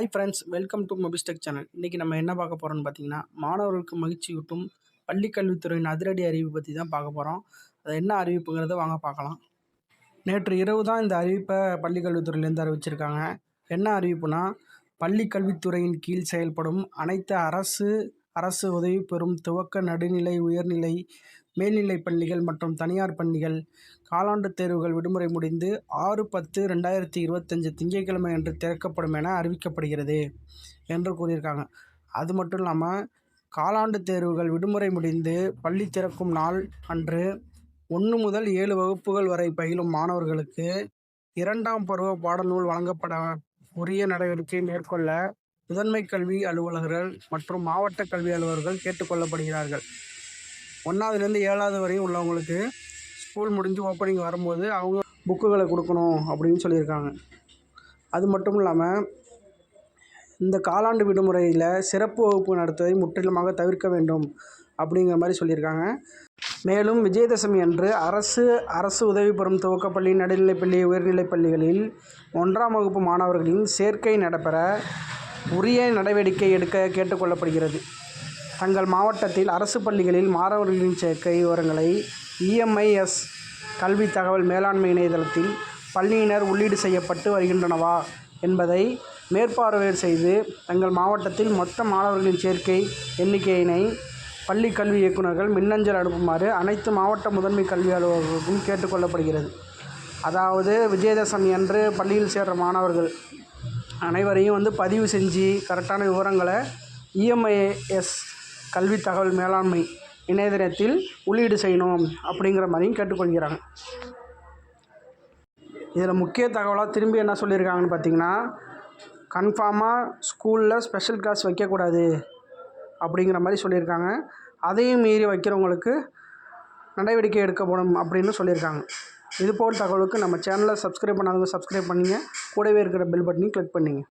Hi friends welcome to Mobistech channel இன்றைக்கி நம்ம என்ன பார்க்க போகிறோம்னு பார்த்தீங்கன்னா மாணவர்களுக்கு மகிழ்ச்சியூட்டும் பள்ளி கல்வித்துறையின் அதிரடி அறிவிப்பு பற்றி தான் பார்க்க போகிறோம் அது என்ன அறிவிப்புங்கிறத வாங்க பார்க்கலாம். நேற்று இரவு தான் இந்த அறிவிப்பை பள்ளிக்கல்வித்துறையிலேருந்து அறிவிச்சிருக்காங்க. என்ன அறிவிப்புனா பள்ளி கல்வித்துறையின் கீழ் செயல்படும் அனைத்து அரசு அரசு உதவி பெறும் துவக்க நடுநிலை உயர்நிலை மேல்நிலைப் பள்ளிகள் மற்றும் தனியார் பள்ளிகள். காலாண்டு தேர்வுகள் விடுமுறை முடிந்து ஆறு பத்து ரெண்டாயிரத்தி இருபத்தஞ்சு திங்கட்கிழமை அன்று திறக்கப்படும் என அறிவிக்கப்படுகிறது என்று கூறியிருக்காங்க. அது மட்டும் இல்லாமல் காலாண்டு தேர்வுகள் விடுமுறை முடிந்து பள்ளி திறக்கும் நாள் அன்று ஒன்று முதல் ஏழு வகுப்புகள் வரை பயிலும் மாணவர்களுக்கு இரண்டாம் பருவ பாடநூல் வழங்கப்பட உரிய நடவடிக்கை மேற்கொள்ள முதன்மை கல்வி அலுவலர்கள் மற்றும் மாவட்ட கல்வி அலுவலர்கள் கேட்டுக்கொள்ளப்படுகிறார்கள். ஒன்றாவதுலேருந்து ஏழாவது வரையும் உள்ளவங்களுக்கு ஸ்கூல் முடிஞ்சு ஓப்பனிங் வரும்போது அவங்க புக்குகளை கொடுக்கணும் அப்படின்னு சொல்லியிருக்காங்க. அது மட்டும் இல்லாமல் இந்த காலாண்டு விடுமுறையில் சிறப்பு வகுப்பு நடத்துவதை முற்றிலுமாக தவிர்க்க வேண்டும் அப்படிங்கிற மாதிரி சொல்லியிருக்காங்க. மேலும் விஜயதசமி அன்று அரசு அரசு உதவி பெறும் துவக்கப்பள்ளி நடுநிலைப்பள்ளி உயர்நிலைப் பள்ளிகளில் ஒன்றாம் வகுப்பு மாணவர்களின் சேர்க்கை நடைபெற உரிய நடவடிக்கை எடுக்க கேட்டுக்கொள்ளப்படுகிறது. தங்கள் மாவட்டத்தில் அரசு பள்ளிகளில் மாணவர்களின் சேர்க்கை விவரங்களை இஎம்ஐஎஸ் கல்வி தகவல் மேலாண்மை இணையதளத்தில் பள்ளியினர் உள்ளீடு செய்யப்பட்டு வருகின்றனவா என்பதை மேற்பார்வை செய்து தங்கள் மாவட்டத்தில் மொத்த மாணவர்களின் சேர்க்கை எண்ணிக்கையினை பள்ளி கல்வி இயக்குநர்கள் மின்னஞ்சல் அனுப்புமாறு அனைத்து மாவட்ட முதன்மை கல்வி அலுவலர்களுக்கும் கேட்டுக்கொள்ளப்படுகிறது. அதாவது விஜயதசமி அன்று பள்ளியில் சேர்ற மாணவர்கள் அனைவரையும் வந்து பதிவு செஞ்சு கரெக்டான விவரங்களை இஎம்ஐஎஸ் கல்வி தகவல் மேலாண்மை இணையதளத்தில் உள்ளீடு செய்யணும் அப்படிங்கிற மாதிரியும் கேட்டுக்கொள்கிறாங்க. இதில் முக்கிய தகவலாக திரும்பி என்ன சொல்லியிருக்காங்கன்னு பார்த்தீங்கன்னா கன்ஃபார்மாக ஸ்கூலில் ஸ்பெஷல் கிளாஸ் வைக்கக்கூடாது அப்படிங்கிற மாதிரி சொல்லியிருக்காங்க. அதையும் மீறி வைக்கிறவங்களுக்கு நடவடிக்கை எடுக்கப்படும் அப்படின்னு சொல்லியிருக்காங்க. இதுபோல் தகவலுக்கு நம்ம சேனலை சப்ஸ்கிரைப் பண்ணாதவங்க சப்ஸ்கிரைப் பண்ணிங்க. கூடவே இருக்கிற பெல் பட்டனையும் கிளிக் பண்ணிங்க.